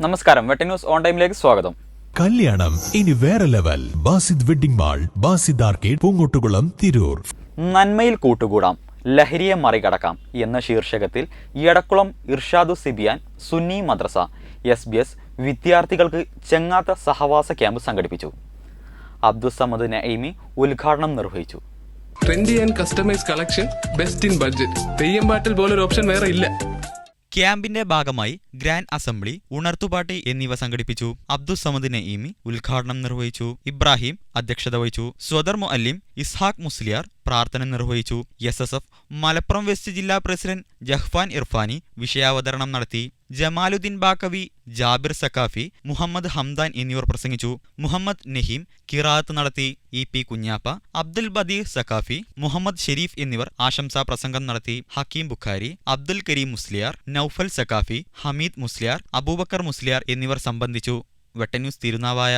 നമസ്കാരം. വെട്ട news on ടൈമിലേക്ക് സ്വാഗതം. കല്യാണം. ഇനി വേറെ level. Basid wedding mall Basid arcade Poongottukulam Tirur. നന്മയിൽ കൂട്ടുകൂടാം. ലഹരിയെ മറികടക്കാം എന്ന ശീർഷകത്തിൽ എടക്കുളം ഇർഷാദു സിബിയാൻ സുന്നി മദ്രസ എസ് ബി എസ് വിദ്യാർത്ഥികൾക്ക് ചെങ്ങാത്ത സഹവാസ ക്യാമ്പ് സംഘടിപ്പിച്ചു. അബ്ദുസമദ് നഈമി ഉദ്ഘാടനം നിർവഹിച്ചു. Trendy and customise collection best in budget Theyyam പാട്ടിൽ പോലൊരു ഓപ്ഷൻ വേറെ ഇല്ല. ക്യാമ്പിന്റെ ഭാഗമായി ഗ്രാൻഡ് അസംബ്ലി ഉണർത്തുപാട്ടി എന്നിവ സംഘടിപ്പിച്ചു. അബ്ദുസമദ് നഈമി ഉദ്ഘാടനം നിർവഹിച്ചു. ഇബ്രാഹിം അധ്യക്ഷത വഹിച്ചു. സ്വദർ മുഅല്ലിം ഇസ്ഹാഖ് മുസ്ലിയാർ പ്രാർത്ഥന നിർവഹിച്ചു. S S F Malappuram west ജില്ലാ പ്രസിഡന്റ് ജഹ്ഫാൻ ഇർഫാനി വിഷയാവതരണം നടത്തി. ജമാലുദ്ദീൻ ബാക്കവി ജാബിർ സക്കാഫി മുഹമ്മദ് ഹംദാൻ എന്നിവർ പ്രസംഗിച്ചു. മുഹമ്മദ് നഹീം കിറാത്ത് നടത്തി ഇ പി കുഞ്ഞാപ്പ അബ്ദുൽ ബദീർ സക്കാഫി മുഹമ്മദ് ഷെരീഫ് എന്നിവർ ആശംസാ പ്രസംഗം നടത്തി. ഹക്കീം ബുഖാരി അബ്ദുൽ കരീം മുസ്ലിയാർ നൌഫൽ സക്കാഫി ഹമീദ് മുസ്ലിയാർ അബൂബക്കർ മുസ്ലിയാർ എന്നിവർ സംബന്ധിച്ചു. വെട്ടന്യൂസ് തിരുനാവായ